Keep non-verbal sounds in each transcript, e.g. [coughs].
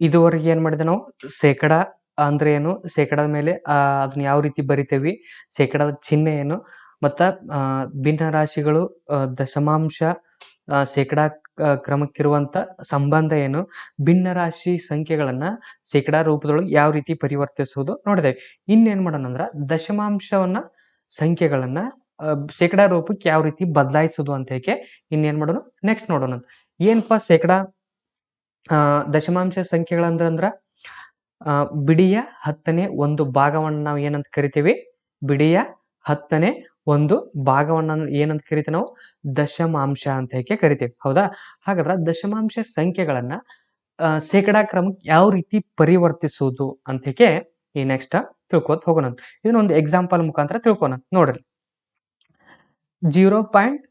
ಇದುವರೆಗೆ ಏನ್ ಮಾಡಿದೆ ನಾವು? ಶೇಕಡ ಅಂದ್ರೆ ಏನು? ಶೇಕಡದ ಮೇಲೆ ಅದನ್ನ ಯಾವ ರೀತಿ ಬರಿತೇವಿ? ಶೇಕಡದ ಚಿಹ್ನೆ ಏನು? ಮತ್ತ ಭಿನ್ನ ರಾಶಿಗಳು ದಶಮಾಂಶ ಶೇಕಡ ಕ್ರಮಕ್ಕಿರುವಂತ ಸಂಬಂಧ ಏನು? ಭಿನ್ನ ರಾಶಿ ಸಂಖ್ಯೆಗಳನ್ನ ಶೇಕಡಾ ರೂಪದೊಳಗೆ ಯಾವ ರೀತಿ ಪರಿವರ್ತಿಸುವುದು ನೋಡಿದೆವು. ಇನ್ನೇನ್ ಮಾಡೋಣ ಅಂದ್ರ, ದಶಮಾಂಶವನ್ನ ಸಂಖ್ಯೆಗಳನ್ನ ಶೇಕಡ ಶೇಕಡಾ ರೂಪಕ್ಕೆ ಯಾವ ರೀತಿ ಬದಲಾಯಿಸೋದು ಅಂತ ಹೇಗೆ ಇನ್ನೇನ್ ಮಾಡೋಣ? ನೆಕ್ಸ್ಟ್ ನೋಡೋಣ ಏನಪ್ಪಾ ಶೇಕಡಾ ದಶಮಾಂಶ ಸಂಖ್ಯೆಗಳಂದ್ರ ಅಂದ್ರ ಆ, ಬಿಡಿಯ ಹತ್ತನೇ ಒಂದು ಭಾಗವನ್ನು ನಾವು ಏನಂತ ಕರಿತೀವಿ? ಬಿಡಿಯ ಹತ್ತನೇ ಒಂದು ಭಾಗವನ್ನ ಏನಂತ ಕರಿತೀವಿ ನಾವು? ದಶಮಾಂಶ ಅಂತ ಹೇಗೆ ಕರಿತೀವಿ. ಹೌದಾ? ಹಾಗಾದ್ರೆ ದಶಮಾಂಶ ಸಂಖ್ಯೆಗಳನ್ನ ಶೇಕಡಾ ಕ್ರಮಕ್ಕೆ ಯಾವ ರೀತಿ ಪರಿವರ್ತಿಸುವುದು ಅಂತ ಹೇಗೆ ಈ ನೆಕ್ಸ್ಟ್ ತಿಳ್ಕೋತ ಹೋಗೋಣ ಇದನ್ನ ಒಂದು ಎಕ್ಸಾಂಪಲ್ ಮುಖಾಂತರ ತಿಳ್ಕೊಣ. ನೋಡ್ರಿ. ಜೀರೋ ಪಾಯಿಂಟ್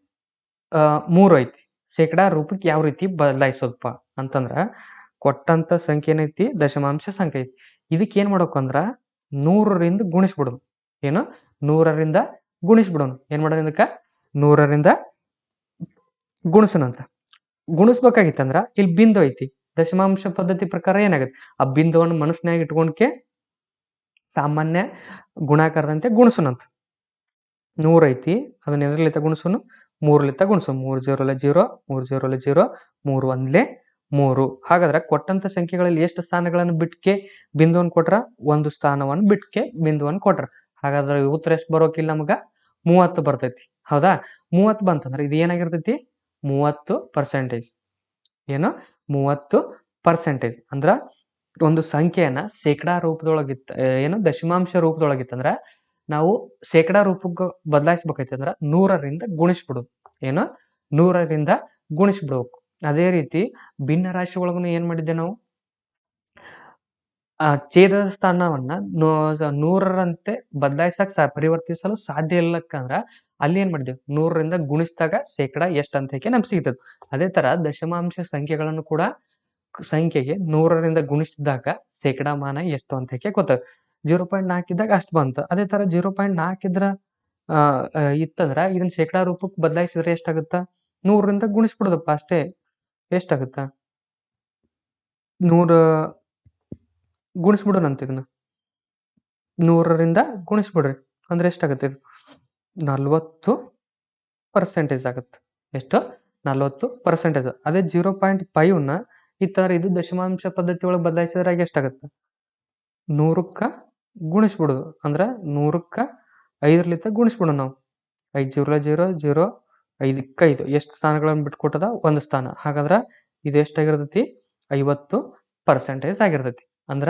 ಮೂರು ಐತಿ. ಶೇಕಡಾ ರೂಪಕ್ಕೆ ಯಾವ ರೀತಿ ಬದಲಾಯಿಸೋದಪ್ಪ ಅಂತಂದ್ರ ಕೊಟ್ಟಂತ ಸಂಖ್ಯೆ ಏನೈತಿ? ದಶಮಾಂಶ ಸಂಖ್ಯೆ ಐತಿ. ಇದಕ್ಕೆ ಏನ್ ಅಂದ್ರ ನೂರರಿಂದ ಗುಣಿಸ್ಬಿಡೋದು. ಏನು? ನೂರರಿಂದ ಗುಣಿಸ್ಬಿಡೋನು ಏನ್ ಮಾಡೋಣ ಇದಕ್ಕ? ನೂರರಿಂದ ಗುಣಿಸೋಣಂತ. ಗುಣಿಸ್ಬೇಕಾಗಿತ್ತಂದ್ರ ಇಲ್ಲಿ ಬಿಂದು ಐತಿ. ದಶಮಾಂಶ ಪದ್ಧತಿ ಪ್ರಕಾರ ಏನಾಗುತ್ತೆ? ಆ ಬಿಂದುವನ್ನು ಮನಸ್ಸಿನಾಗ ಇಟ್ಕೊಂಡ್ಕೆ ಸಾಮಾನ್ಯ ಗುಣಾಕಾರದಂತೆ ಗುಣಿಸೋಣಂತ. ನೂರೈತಿ. ಅದನ್ನ ಎದ್ರಲಿತ ಗುಣಿಸೋನು. ಮೂರ್ಲಿತ್ತ ಗುಣಿಸು ಮೂರು ಅಲ್ಲ ಜೀರೋ, ಮೂರು ಜೀರೋಲೆ ಜೀರೋ, ಮೂರು ಒಂದ್ಲೆ ಮೂರು. ಹಾಗಾದ್ರೆ ಕೊಟ್ಟಂತ ಸಂಖ್ಯೆಗಳಲ್ಲಿ ಎಷ್ಟು ಸ್ಥಾನಗಳನ್ನು ಬಿಟ್ಕೆ ಬಿಂದುವನ್ನು ಕೊಟ್ರ? ಒಂದು ಸ್ಥಾನವನ್ನು ಬಿಟ್ಕೆ ಬಿಂದುವನ್ನು ಕೊಟ್ರ. ಹಾಗಾದ್ರೆ ಉತ್ತರ ಎಷ್ಟು ಬರೋಕಿಲ್ಲ ನಮಗ? ಮೂವತ್ತು ಬರ್ತೈತಿ. ಹೌದಾ? ಮೂವತ್ತು ಬಂತಂದ್ರೆ ಇದು ಏನಾಗಿರ್ತೈತಿ? ಮೂವತ್ತು ಪರ್ಸೆಂಟೇಜ್ ಏನು? ಮೂವತ್ತು ಪರ್ಸೆಂಟೇಜ್ ಅಂದ್ರ ಒಂದು ಸಂಖ್ಯೆಯನ್ನ ಶೇಕಡಾ ರೂಪದೊಳಗಿತ್ತು, ಏನು ದಶಮಾಂಶ ರೂಪದೊಳಗಿತ್ತಂದ್ರ ನಾವು ಶೇಕಡಾ ರೂಪಕ್ಕೆ ಬದಲಾಯಿಸ್ಬೇಕೈತೆ ಅಂದ್ರ ನೂರರಿಂದ ಗುಣಿಸ್ಬಿಡೋದು ಏನು? ನೂರರಿಂದ ಗುಣಿಸ್ಬಿಡ್ಬೇಕು. ಅದೇ ರೀತಿ ಭಿನ್ನ ರಾಶಿ ಒಳಗೂ ಏನ್ ಮಾಡಿದ್ದೆ ನಾವು? ಆ ಛೇದ ಸ್ಥಾನವನ್ನ ನೂರರಂತೆ ಬದಲಾಯಿಸಕ್ ಪರಿವರ್ತಿಸಲು ಸಾಧ್ಯ ಇಲ್ಲಕ್ಕಂದ್ರ ಅಲ್ಲಿ ಏನ್ ಮಾಡಿದ್ವಿ? ನೂರರಿಂದ ಗುಣಿಸಿದಾಗ ಶೇಕಡ ಎಷ್ಟು ಅಂತ ನಮ್ಗೆ ಸಿಗ್ತದೆ. ಅದೇ ತರ ದಶಮಾಂಶ ಸಂಖ್ಯೆಗಳನ್ನು ಕೂಡ ಸಂಖ್ಯೆಗೆ ನೂರರಿಂದ ಗುಣಿಸಿದಾಗ ಶೇಕಡಾಮಾನ ಎಷ್ಟು ಅಂತ ಹೇಳಿ ಗೊತ್ತಾಗುತ್ತೆ. ಜೀರೋ ಪಾಯಿಂಟ್ ನಾಲ್ಕು ಇದ್ದಾಗ ಅಷ್ಟು ಬಂತು. ಅದೇ ತರ ಜೀರೋ ಪಾಯಿಂಟ್ ನಾಲ್ಕು ಇದ್ರ ಆ, ಆ, ಇತ್ತಂದ್ರ ಇದನ್ನ ಶೇಕಡಾ ರೂಪಕ್ಕೆ ಬದಲಾಯಿಸಿದ್ರೆ ಎಷ್ಟಾಗುತ್ತ? ನೂರರಿಂದ ಗುಣಿಸ್ಬಿಡೋದಪ್ಪ ಅಷ್ಟೇ. ಎಷ್ಟಾಗುತ್ತ? ನೂರ ಗುಣಿಸ್ಬಿಡೋಣಂತ ಇದನ್ನ. ನೂರರಿಂದ ಗುಣಿಸ್ಬಿಡ್ರಿ. ಅಂದ್ರೆ ಎಷ್ಟಾಗುತ್ತೆ ಇದು? ನಲ್ವತ್ತು ಪರ್ಸೆಂಟೇಜ್ ಆಗುತ್ತೆ. ಎಷ್ಟು? ನಲ್ವತ್ತು ಪರ್ಸೆಂಟೇಜ್ ಅದೇ ಜೀರೋ ಪಾಯಿಂಟ್ ಫೈವ್ನ ಇತ್ತಂದ್ರೆ ಇದು ದಶಮಾಂಶ ಪದ್ಧತಿ ಒಳಗೆ ಬದಲಾಯಿಸಿದ್ರೆ ಎಷ್ಟಾಗುತ್ತೆ? ನೂರಕ್ಕ ಗುಣಿಸ್ಬಿಡೋದು. ಅಂದ್ರೆ ನೂರಕ್ಕ ಐದರ್ಲಿತ್ತ ಗುಣಿಸ್ಬಿಡೋಣ ನಾವು. ಐದು ಜೀರೋ ಜೀರೋ ಜೀರೋ ಐದಕ್ಕೆ ಐದು ಎಷ್ಟು ಸ್ಥಾನಗಳನ್ನು ಬಿಟ್ಕೊಟ್ಟದ? ಒಂದು ಸ್ಥಾನ. ಹಾಗಾದ್ರೆ ಇದು ಎಷ್ಟಾಗಿರ್ತೈತಿ? ಐವತ್ತು ಪರ್ಸೆಂಟೇಜ್ ಆಗಿರ್ತೈತಿ. ಅಂದ್ರ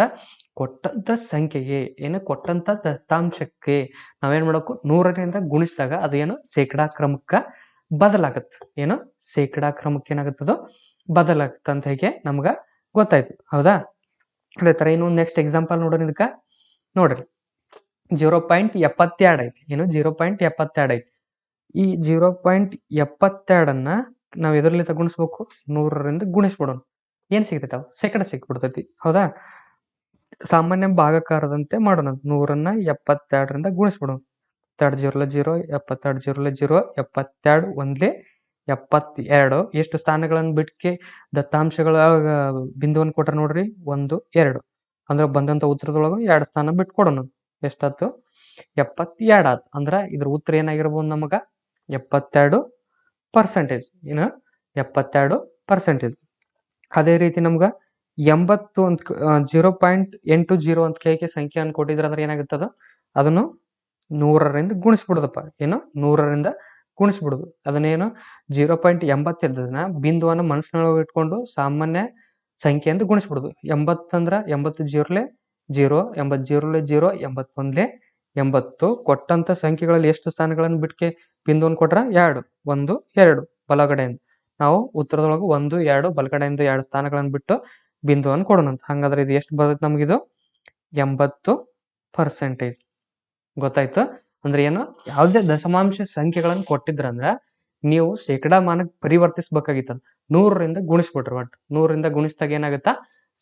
ಕೊಟ್ಟಂತ ಸಂಖ್ಯೆಗೆ, ಏನು ಕೊಟ್ಟಂತ ದತ್ತಾಂಶಕ್ಕೆ ನಾವೇನ್ ಮಾಡಬೇಕು? ನೂರರಿಂದ ಗುಣಿಸಿದಾಗ ಅದು ಏನು? ಶೇಕಡಾ ಕ್ರಮಕ್ಕ ಬದಲಾಗತ್ತೆ. ಏನು? ಶೇಕಡಾ ಕ್ರಮಕ್ಕೆ ಏನಾಗುತ್ತದೋ ಬದಲಾಗತ್ತೆ ಅಂತ ಹೇಗೆ ನಮ್ಗ ಗೊತ್ತಾಯ್ತು. ಹೌದಾ? ಅದೇ ತರ ಇನ್ನು ನೆಕ್ಸ್ಟ್ ಎಕ್ಸಾಂಪಲ್ ನೋಡೋಣ ಇದಕ್ಕ. ನೋಡ್ರಿ. ಜೀರೋ ಪಾಯಿಂಟ್ ಎಪ್ಪತ್ತೆರಡು ಐತಿ. ಏನು? ಜೀರೋ ಪಾಯಿಂಟ್ ಎಪ್ಪತ್ತೆರಡು ಐತಿ. ಈ ಜೀರೋ ಪಾಯಿಂಟ್ ಎಪ್ಪತ್ತೆರಡನ್ನ ನಾವು ಎದುರಲ್ಲಿ ಗುಣಿಸ್ಬೇಕು ನೂರರಿಂದ ಗುಣಿಸ್ಬಿಡೋಣ. ಏನ್ ಸಿಗ್ತೈತೆ ಅವು? ಸೆಕೆಂಡ್ ಸಿಕ್ಬಿಡ್ತೈತಿ. ಹೌದಾ? ಸಾಮಾನ್ಯ ಭಾಗಕಾರದಂತೆ ಮಾಡೋಣ. ನೂರನ್ನ ಎಪ್ಪತ್ತೆರಡರಿಂದ ಗುಣಿಸ್ಬಿಡೋಣ. ಎಪ್ಪತ್ತೆರಡು ಜೀರೋಲ ಜೀರೋ, ಎಪ್ಪತ್ತೆರಡು ಜೀರೋಲ ಜೀರೋ, ಎಪ್ಪತ್ತೆರಡು ಒಂದೇ ಎಪ್ಪತ್ತ ಎರಡು ಎಷ್ಟು ಸ್ಥಾನಗಳನ್ನು ಬಿಟ್ಕೆ ದತ್ತಾಂಶಗಳ ಬಿಂದುವನ್ನು ಕೊಟ್ರೆ ನೋಡ್ರಿ? ಒಂದು, ಎರಡು. ಅಂದ್ರೆ ಬಂದಂತ ಉತ್ತರದೊಳಗ ಎರಡು ಸ್ಥಾನ ಬಿಟ್ಕೊಡೋಣ. ಎಷ್ಟಾತು? ಎಪ್ಪತ್ತೆರಡು ಆತು. ಅಂದ್ರ ಇದ್ರ ಉತ್ತರ ಏನಾಗಿರ್ಬೋದು ನಮಗ? ಎಪ್ಪತ್ತೆರಡು ಪರ್ಸೆಂಟೇಜ್ ಏನು? ಎಪ್ಪತ್ತೆರಡು ಪರ್ಸೆಂಟೇಜ್ ಅದೇ ರೀತಿ ನಮ್ಗ ಎಂಬತ್ತು ಅಂತ ಜೀರೋ ಪಾಯಿಂಟ್ ಎಂಟು ಜೀರೋ ಅಂತ ಕೇಳಿಕೆ ಸಂಖ್ಯೆಯನ್ನು ಕೊಟ್ಟಿದ್ರ ಅಂದ್ರೆ ಏನಾಗುತ್ತದ? ಅದನ್ನು ನೂರರಿಂದ ಗುಣಿಸ್ಬಿಡೋದಪ್ಪ. ಏನು? ನೂರರಿಂದ ಗುಣಿಸ್ಬಿಡುದು. ಅದನ್ನೇನು? ಜೀರೋ ಪಾಯಿಂಟ್ ಎಂಬತ್ತೆ ಬಿಂದುವನ್ನು ಮನಸ್ಸಿನೊಳಗೆ ಇಟ್ಕೊಂಡು ಸಾಮಾನ್ಯ ಸಂಖ್ಯೆ ಅಂತ ಗುಣಿಸ್ಬಿಡುದು. ಎಂಬತ್ತಂದ್ರ ಎಂಬತ್ತು ಜೀರೋಲೆ ಜೀರೋ, ಎಂಬತ್ತು ಜೀರೋಲೆ ಜೀರೋ, ಎಂಬತ್ತೊಂದ್ಲೆ ಎಂಬತ್ತು. ಕೊಟ್ಟಂತ ಸಂಖ್ಯೆಗಳಲ್ಲಿ ಎಷ್ಟು ಸ್ಥಾನಗಳನ್ನು ಬಿಟ್ಕೆ ಬಿಂದುವನ್ನು ಕೊಟ್ರ? ಎರಡು, ಒಂದು, ಎರಡು, ಬಲಗಡೆಯಿಂದ. ನಾವು ಉತ್ತರದೊಳಗೆ ಒಂದು, ಎರಡು, ಬಲಗಡೆಯಿಂದ ಎರಡು ಸ್ಥಾನಗಳನ್ನು ಬಿಟ್ಟು ಬಿಂದುವನ್ನು ಕೊಡೋಣಂತ. ಹಂಗಾದ್ರೆ ಇದು ಎಷ್ಟು ಬರುತ್ತೆ ನಮಗಿದು? ಎಂಬತ್ತು ಪರ್ಸೆಂಟೇಜ್. ಗೊತ್ತಾಯ್ತು? ಅಂದ್ರೆ ಏನು? ಯಾವುದೇ ದಶಮಾಂಶ ಸಂಖ್ಯೆಗಳನ್ನು ಕೊಟ್ಟಿದ್ರಂದ್ರ ನೀವು ಶೇಕಡಾ ಮಾನಕ್ಕೆ ಪರಿವರ್ತಿಸ್ಬೇಕಾಗಿತ್ತ ನೂರರಿಂದ ಗುಣಿಸ್ಬಿಟ್ರಿ ಒಟ್ಟು. ನೂರರಿಂದ ಗುಣಿಸಿದಾಗ ಏನಾಗುತ್ತಾ?